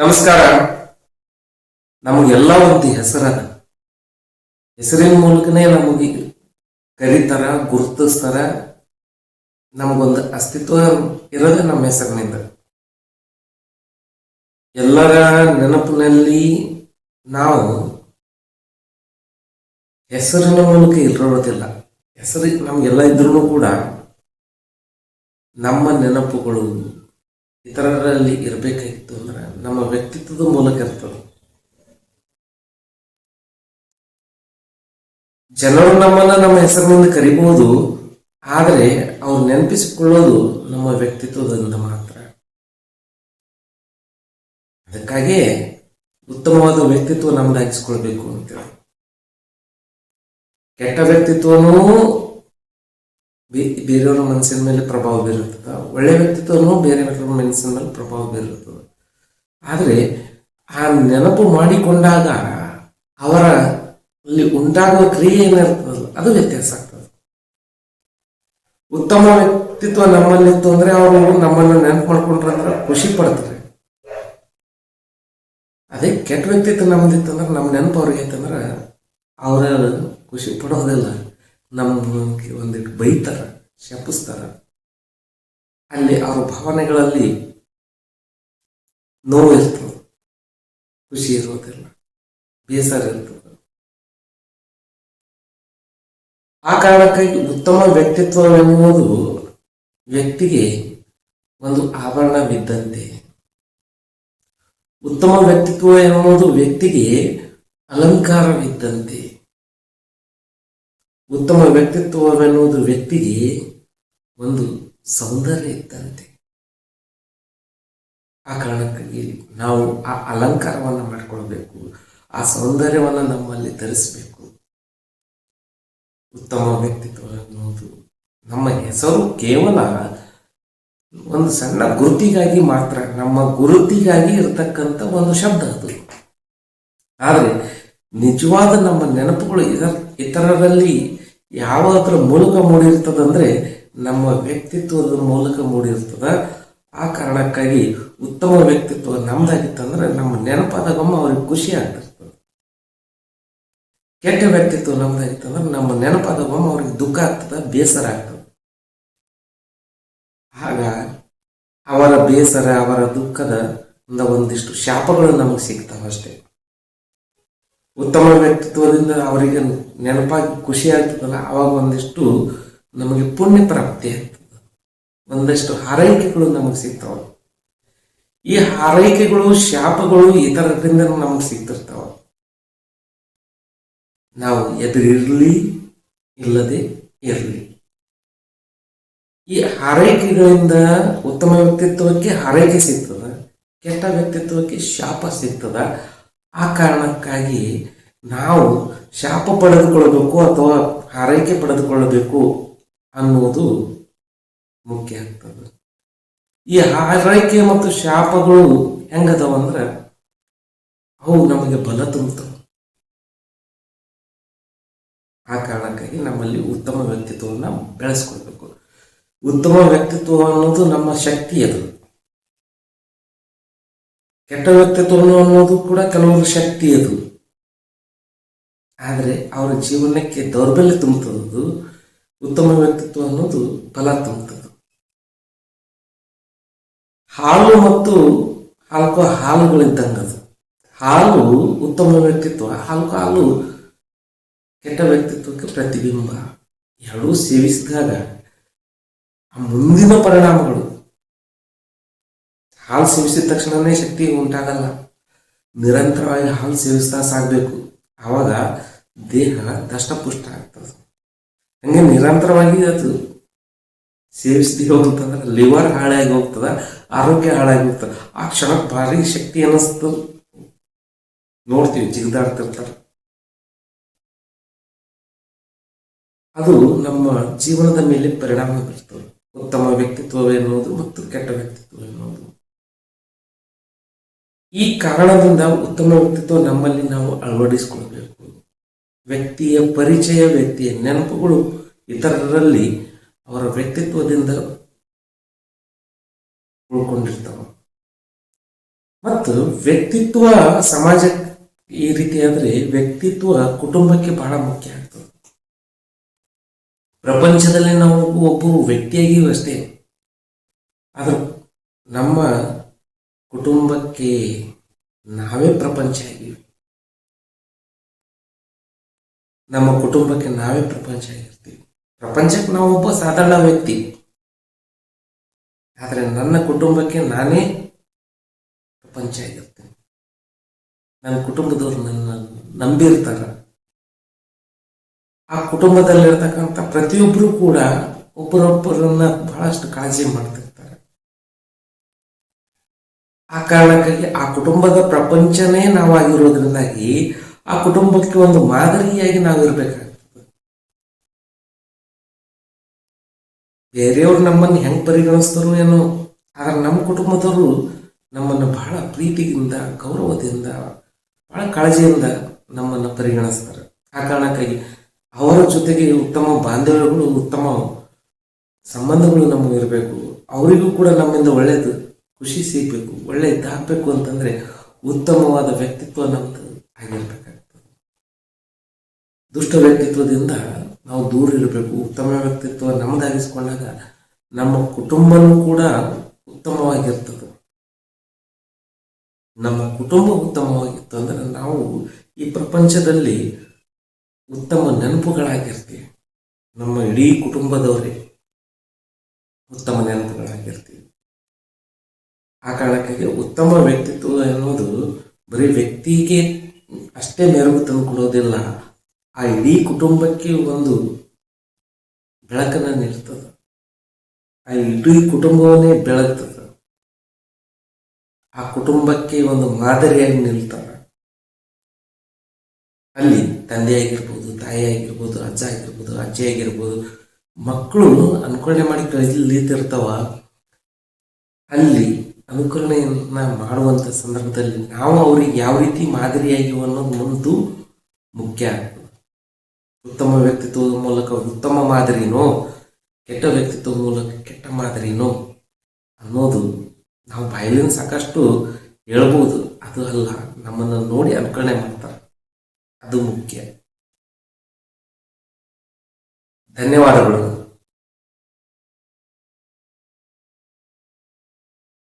ನಮಸ್ಕಾರ. ನಮಗೆಲ್ಲ ಒಂದು ಹೆಸರದ ಹೆಸರಿನ ಮೂಲಕನೇ ನಮಗೆ ಕರೀತಾರ, ಗುರುತಿಸ್ತಾರ. ನಮಗೊಂದು ಅಸ್ತಿತ್ವ ಇರೋದೇ ನಮ್ಮ ಹೆಸರಿನಿಂದ. ಎಲ್ಲರ ನೆನಪಿನಲ್ಲಿ ನಾವು ಹೆಸರಿನ ಮೂಲಕ ಇರೋದಿಲ್ಲ. ಹೆಸರು ನಮಗೆಲ್ಲ ಇದ್ರೂ ಕೂಡ ನಮ್ಮ ನೆನಪುಗಳು ಇತರರಲ್ಲಿ ಇರಬೇಕಾಗಿತ್ತು ನಮ್ಮ ವ್ಯಕ್ತಿತ್ವದ ಮೂಲಕ ಇರ್ತದೆ. ಜನರು ನಮ್ಮನ್ನ ನಮ್ಮ ಹೆಸರಿನಿಂದ ಕರಿಬಹುದು, ಆದರೆ ಅವ್ರು ನೆನಪಿಸಿಕೊಳ್ಳೋದು ನಮ್ಮ ವ್ಯಕ್ತಿತ್ವದಿಂದ ಮಾತ್ರ. ಅದಕ್ಕಾಗಿಯೇ ಉತ್ತಮವಾದ ವ್ಯಕ್ತಿತ್ವ ನಮ್ದಾಗಿಸ್ಕೊಳ್ಬೇಕು ಅಂತೇಳಿ. ಕೆಟ್ಟ ವ್ಯಕ್ತಿತ್ವನೂ ಬೇರೆಯವರ ಮನಸ್ಸಿನ ಮೇಲೆ ಪ್ರಭಾವ ಬೀರುತ್ತದೆ, ಒಳ್ಳೆ ವ್ಯಕ್ತಿತ್ವನೂ ಬೇರೆ ಮನಸ್ಸಿನ ಮೇಲೆ ಪ್ರಭಾವ ಬೀರುತ್ತದೆ. ಆದರೆ ಆ ನೆನಪು ಮಾಡಿಕೊಂಡಾಗ ಅವರ ಅಲ್ಲಿ ಉಂಟಾಗುವ ಕ್ರಿಯೆ ಏನಿರ್ತದಲ್ಲ, ಅದು ವ್ಯತ್ಯಾಸ ಆಗ್ತದೆ. ಉತ್ತಮ ವ್ಯಕ್ತಿತ್ವ ನಮ್ಮಲ್ಲಿತ್ತು ಅಂದ್ರೆ ಅವರು ನಮ್ಮನ್ನು ನೆನಪು ಮಾಡ್ಕೊಂಡ್ರೆ ಅಂದ್ರೆ ಖುಷಿ ಪಡ್ತಾರೆ. ಅದೇ ಕೆಟ್ಟ ವ್ಯಕ್ತಿತ್ವ ನಮ್ದಿತ್ತಂದ್ರೆ ನಮ್ಮ ನೆನಪು ಅವ್ರಿಗೆ ಐತಂದ್ರೆ ಅವರ ಖುಷಿ ಪಡೋದಿಲ್ಲ. ನಮ್ಗೆ ಒಂದಿಟ್ಟು ಬೈತಾರ, ಶಪಿಸ್ತಾರ. ಅಲ್ಲಿ ಅವ್ರ ಭಾವನೆಗಳಲ್ಲಿ ನೋವು ಇರ್ತದೆ ಖುಷಿ ಇರೋದಿಲ್ಲ ಬೇಸರ ಇರ್ತದೆ ಆ ಕಾರಣಕ್ಕಾಗಿ ಉತ್ತಮ ವ್ಯಕ್ತಿತ್ವ ಎನ್ನುವುದು ವ್ಯಕ್ತಿಗೆ ಒಂದು ಆಭರಣವಿದ್ದಂತೆ. ಉತ್ತಮ ವ್ಯಕ್ತಿತ್ವ ಎನ್ನುವುದು ವ್ಯಕ್ತಿಗೆ ಅಲಂಕಾರವಿದ್ದಂತೆ. ಉತ್ತಮ ವ್ಯಕ್ತಿತ್ವವೆನ್ನುವುದು ವ್ಯಕ್ತಿಗೆ ಒಂದು ಸೌಂದರ್ಯ ಇದ್ದಂತೆ. ಆ ಕಾರಣಕ್ಕಾಗಿ ನಾವು ಆ ಅಲಂಕಾರವನ್ನು ಮಾಡಿಕೊಳ್ಬೇಕು, ಆ ಸೌಂದರ್ಯವನ್ನು ನಮ್ಮಲ್ಲಿ ಧರಿಸಬೇಕು ಉತ್ತಮ ವ್ಯಕ್ತಿತ್ವ ಅನ್ನೋದು ನಮ್ಮ ಹೆಸರು ಕೇವಲ ಒಂದು ಸಣ್ಣ ಗುರುತಿಗಾಗಿ ಮಾತ್ರ, ನಮ್ಮ ಗುರುತಿಗಾಗಿ ಇರತಕ್ಕಂಥ ಒಂದು ಶಬ್ದ ಅದು. ಆದರೆ ನಿಜವಾದ ನಮ್ಮ ನೆನಪುಗಳು ಇದರ ಇತರರಲ್ಲಿ ಯಾವುದರ ಮೂಲಕ ಮೂಡಿರ್ತದಂದ್ರೆ ನಮ್ಮ ವ್ಯಕ್ತಿತ್ವದ ಮೂಲಕ ಮೂಡಿರ್ತದ ಆ ಕಾರಣಕ್ಕಾಗಿ ಉತ್ತಮ ವ್ಯಕ್ತಿತ್ವ ನಮ್ದಾಗಿತ್ತಂದ್ರೆ ನಮ್ಮ ನೆನಪಾದಾಗೊಮ್ಮೆ ಅವ್ರಿಗೆ ಖುಷಿ ಆಗ್ತಿರ್ತದೆ ಕೆಟ್ಟ ವ್ಯಕ್ತಿತ್ವ ನಮ್ದಾಗಿತ್ತಂದ್ರೆ ನಮ್ಮ ನೆನಪಾದಾಗೊಮ್ಮೆ ಅವ್ರಿಗೆ ದುಃಖ ಆಗ್ತದ, ಬೇಸರ ಆಗ್ತದೆ. ಆಗ ಅವರ ಬೇಸರ, ಅವರ ದುಃಖದ ಒಂದಿಷ್ಟು ಶಾಪಗಳು ನಮಗೆ ಸಿಗ್ತಾವ ಅಷ್ಟೇ. ಉತ್ತಮ ವ್ಯಕ್ತಿತ್ವದಿಂದ ಅವರಿಗೆ ನೆನಪಾಗಿ ಖುಷಿ ಆಗ್ತದಲ್ಲ, ಅವಾಗ ಒಂದಿಷ್ಟು ನಮಗೆ ಪುಣ್ಯ ಪ್ರಾಪ್ತಿ ಆಗ್ತದೆ. ಒಂದಷ್ಟು ಹಾರೈಕೆಗಳು ನಮಗೆ ಸಿಗ್ತಾವ. ಈ ಹಾರೈಕೆಗಳು, ಶಾಪಗಳು ಇತರರಿಂದ ನಮಗೆ ಸಿಗ್ತಿರ್ತಾವ. ನಾವು ಎದುರಿರಲಿ ಇಲ್ಲದೆ ಇರಲಿ. ಈ ಹಾರೈಕೆಗಳಿಂದ ಉತ್ತಮ ವ್ಯಕ್ತಿತ್ವಕ್ಕೆ ಹಾರೈಕೆ ಸಿಗ್ತದ, ಕೆಟ್ಟ ವ್ಯಕ್ತಿತ್ವಕ್ಕೆ ಶಾಪ ಸಿಗ್ತದ. ಆ ಕಾರಣಕ್ಕಾಗಿ ನಾವು ಶಾಪ ಪಡೆದುಕೊಳ್ಳಬೇಕು ಅಥವಾ ಹಾರೈಕೆ ಪಡೆದುಕೊಳ್ಳಬೇಕು ಅನ್ನುವುದು ಮುಖ್ಯ ಆಗ್ತದೆ. ಈ ಆರೈಕೆ ಮತ್ತು ಶಾಪಗಳು ಹೆಂಗದವ ಅಂದ್ರೆ ಅವು ನಮಗೆ ಬಲ ತುಂಬುತ್ತವೆ. ಆ ಕಾರಣಕ್ಕಾಗಿ ನಮ್ಮಲ್ಲಿ ಉತ್ತಮ ವ್ಯಕ್ತಿತ್ವವನ್ನು ಬೆಳೆಸ್ಕೊಳ್ಬೇಕು. ಉತ್ತಮ ವ್ಯಕ್ತಿತ್ವ ಅನ್ನೋದು ನಮ್ಮ ಶಕ್ತಿ ಅದು. ಕೆಟ್ಟ ವ್ಯಕ್ತಿತ್ವ ಅನ್ನೋದು ಕೂಡ ಕೆಲವರು ಶಕ್ತಿ ಅದು. ಆದರೆ ಅವರ ಜೀವನಕ್ಕೆ ದೌರ್ಬಲ್ಯ ತುಂಬುತ್ತದೆ ಉತ್ತಮ ವ್ಯಕ್ತಿತ್ವ ಅನ್ನೋದು ಬಲ ತುಂಬುತ್ತದೆ. ಹಾಲು ಮತ್ತು ಹಾಲ್ಕೋ ಹಾಲುಗಳಿದ್ದಂಗದು. ಹಾಲು ಉತ್ತಮ ವ್ಯಕ್ತಿತ್ವ, ಹಾಲ್ಕೋ ಹಾಲು ಕೆಟ್ಟ ವ್ಯಕ್ತಿತ್ವಕ್ಕೆ ಪ್ರತಿಬಿಂಬ. ಎರಡೂ ಸೇವಿಸಿದಾಗ ಆ ಮುಂದಿನ ಪರಿಣಾಮಗಳು. ಹಾಲು ಸೇವಿಸಿದ ತಕ್ಷಣನೇ ಶಕ್ತಿ ಉಂಟಾಗಲ್ಲ. ನಿರಂತರವಾಗಿ ಹಾಲು ಸೇವಿಸ್ತಾ ಸಾಗಬೇಕು. ಆವಾಗ ದೇಹ ದಷ್ಟಪುಷ್ಟ ಆಗ್ತದೆ. ಹಂಗೆ ನಿರಂತರವಾಗಿ ಅದು ಸೇವಿಸ್ತೀವಿ ಅಂತಂದ್ರೆ ಲಿವರ್ ಹಾಳಾಗಿ ಹೋಗ್ತದ, ಆರೋಗ್ಯ ಹಾಳಾಗಿ ಹೋಗ್ತದೆ. ಆ ಕ್ಷಣ ಭಾರಿ ಶಕ್ತಿ ಅನ್ನಿಸ್ತು. ನೋಡ್ತೀವಿ ಜಿಗಿದಾಡ್ತಿರ್ತಾರೆ ಅದು ನಮ್ಮ ಜೀವನದ ಮೇಲೆ ಪರಿಣಾಮ ಬೀರ್ತದೆ. ಉತ್ತಮ ವ್ಯಕ್ತಿತ್ವ ಎನ್ನುವುದು ಮತ್ತು ಕೆಟ್ಟ ವ್ಯಕ್ತಿತ್ವ ಎನ್ನುವುದು ಈ ಕಾರಣದಿಂದ ಉತ್ತಮ ವ್ಯಕ್ತಿತ್ವ ನಮ್ಮಲ್ಲಿ ನಾವು ಅಳವಡಿಸಿಕೊಳ್ಬೇಕು. ವ್ಯಕ್ತಿಯ ಪರಿಚಯ, ವ್ಯಕ್ತಿಯ ನೆನಪುಗಳು ಇತರರಲ್ಲಿ ಅವರ ವ್ಯಕ್ತಿತ್ವದಿಂದ ಉಳ್ಕೊಂಡಿರ್ತಾವ. ಮತ್ತು ವ್ಯಕ್ತಿತ್ವ ಸಮಾಜ ಈ ರೀತಿ ಆದರೆ ವ್ಯಕ್ತಿತ್ವ ಕುಟುಂಬಕ್ಕೆ ಬಹಳ ಮುಖ್ಯ ಆಗ್ತದೆ. ಪ್ರಪಂಚದಲ್ಲಿ ನಾವು ಒಬ್ಬರು ವ್ಯಕ್ತಿಯಾಗಿಯೂ ಅಷ್ಟೇ. ಆದ್ರೆ ನಮ್ಮ ಕುಟುಂಬಕ್ಕೆ ನಾವೇ ಪ್ರಪಂಚ ಆಗಿವಿ ನಮ್ಮ ಕುಟುಂಬಕ್ಕೆ ನಾವೇ ಪ್ರಪಂಚ ಆಗಿರ್ತೀವಿ ಪ್ರಪಂಚಕ್ಕೆ ನಾವು ಒಬ್ಬ ಸಾಧಾರಣ ವ್ಯಕ್ತಿ. ಆದರೆ ನನ್ನ ಕುಟುಂಬಕ್ಕೆ ನಾನೇ ಪ್ರಪಂಚ ಆಗಿರ್ತೇನೆ ನನ್ನ ಕುಟುಂಬದವ್ರು ನನ್ನ ನಂಬಿರ್ತಾರ. ಆ ಕುಟುಂಬದಲ್ಲಿರ್ತಕ್ಕಂಥ ಪ್ರತಿಯೊಬ್ಬರು ಕೂಡ ಒಬ್ಬರೊಬ್ಬರನ್ನ ಬಹಳಷ್ಟು ಕಾಳಜಿ ಮಾಡ್ತಿರ್ತಾರೆ. ಆ ಕಾರಣಕ್ಕಾಗಿ ಆ ಕುಟುಂಬದ ಪ್ರಪಂಚನೇ ನಾವಾಗಿರೋದ್ರಿಂದಾಗಿ ಆ ಕುಟುಂಬಕ್ಕೆ ಒಂದು ಮಾದರಿಯಾಗಿ ನಾವು ಬೇರೆಯವ್ರು ನಮ್ಮನ್ನು ಹೆಂಗ್ ಪರಿಗಣಿಸ್ತಾರೋ ಏನೋ, ಆದ್ರೆ ನಮ್ಮ ಕುಟುಂಬದವರು ನಮ್ಮನ್ನು ಬಹಳ ಪ್ರೀತಿಯಿಂದ, ಗೌರವದಿಂದ, ಬಹಳ ಕಾಳಜಿಯಿಂದ ನಮ್ಮನ್ನು ಪರಿಗಣಿಸ್ತಾರೆ. ಆ ಕಾರಣಕ್ಕಾಗಿ ಅವರ ಜೊತೆಗೆ ಉತ್ತಮ ಬಾಂಧವ್ಯಗಳು, ಉತ್ತಮ ಸಂಬಂಧಗಳು ನಮಗೆ ಇರಬೇಕು. ಅವರಿಗೂ ಕೂಡ ನಮ್ಮಿಂದ ಒಳ್ಳೇದು ಖುಷಿ ಸಿಗಬೇಕು, ಒಳ್ಳೆ ಇದ್ದಾಗಬೇಕು ಅಂತಂದ್ರೆ ಉತ್ತಮವಾದ ವ್ಯಕ್ತಿತ್ವ ನಮ್ಮದು ಆಗಿರ್ಬೇಕಾಗ್ತದೆ. ದುಷ್ಟ ವ್ಯಕ್ತಿತ್ವದಿಂದ ನಾವು ದೂರ ಇರಬೇಕು, ಉತ್ತಮ ವ್ಯಕ್ತಿತ್ವ ನಮ್ಮದಾಗಿಸ್ಕೊಂಡಾಗ ನಮ್ಮ ಕುಟುಂಬನೂ ಕೂಡ ಉತ್ತಮವಾಗಿರ್ತದೆ. ನಮ್ಮ ಕುಟುಂಬ ಉತ್ತಮವಾಗಿತ್ತು ಅಂದರೆ ನಾವು ಈ ಪ್ರಪಂಚದಲ್ಲಿ ಉತ್ತಮ ನೆನಪುಗಳಾಗಿರ್ತೀವಿ. ನಮ್ಮ ಇಡೀ ಕುಟುಂಬದವರೇ ಉತ್ತಮ ನೆನಪುಗಳಾಗಿರ್ತೀವಿ. ಆ ಕಾರಣಕ್ಕಾಗಿ ಉತ್ತಮ ವ್ಯಕ್ತಿತ್ವ ಎನ್ನುವುದು ಬರೀ ವ್ಯಕ್ತಿಗೆ ಅಷ್ಟೇ ಮೆರುಗು ತಂದು ಕೊಡೋದಿಲ್ಲ ಆ ಇಡೀ ಕುಟುಂಬಕ್ಕೆ ಒಂದು ಬೆಳಕನ್ನು ನೀಡ್ತದೆ. ಆ ಇಡೀ ಕುಟುಂಬವನ್ನೇ ಬೆಳಗ್ತದೆ. ಆ ಕುಟುಂಬಕ್ಕೆ ಒಂದು ಮಾದರಿಯಾಗಿ ನಿಲ್ತಾರ ಅಲ್ಲಿ ತಂದೆ ಆಗಿರ್ಬೋದು, ತಾಯಿ ಆಗಿರ್ಬೋದು, ಅಜ್ಜ ಆಗಿರ್ಬೋದು, ಅಜ್ಜಿ ಆಗಿರ್ಬೋದು, ಮಕ್ಕಳು ಅನುಕರಣೆ ಮಾಡಿ ಕಲಿತಿರ್ತಾವ ಅಲ್ಲಿ ಅನುಕರಣೆಯನ್ನ ಮಾಡುವಂತ ಸಂದರ್ಭದಲ್ಲಿ ನಾವು ಅವ್ರಿಗೆ ಯಾವ ರೀತಿ ಮಾದರಿಯಾಗಿವ ಅನ್ನೋದು ಒಂದು ಮುಖ್ಯ. ಉತ್ತಮ ವ್ಯಕ್ತಿತ್ವದ ಮೂಲಕ ಉತ್ತಮ ಮಾದರಿನೋ, ಕೆಟ್ಟ ವ್ಯಕ್ತಿತ್ವದ ಮೂಲಕ ಕೆಟ್ಟ ಮಾದರಿನೋ ಅನ್ನೋದು ನಾವು ಬಾಯಲಿನ ಸಾಕಷ್ಟು ಹೇಳ್ಬೋದು. ಅದು ಅಲ್ಲ, ನಮ್ಮನ್ನು ನೋಡಿ ಅನುಕರಣೆ ಮಾಡ್ತಾರೆ. ಅದು ಮುಖ್ಯ. ಧನ್ಯವಾದಗಳು.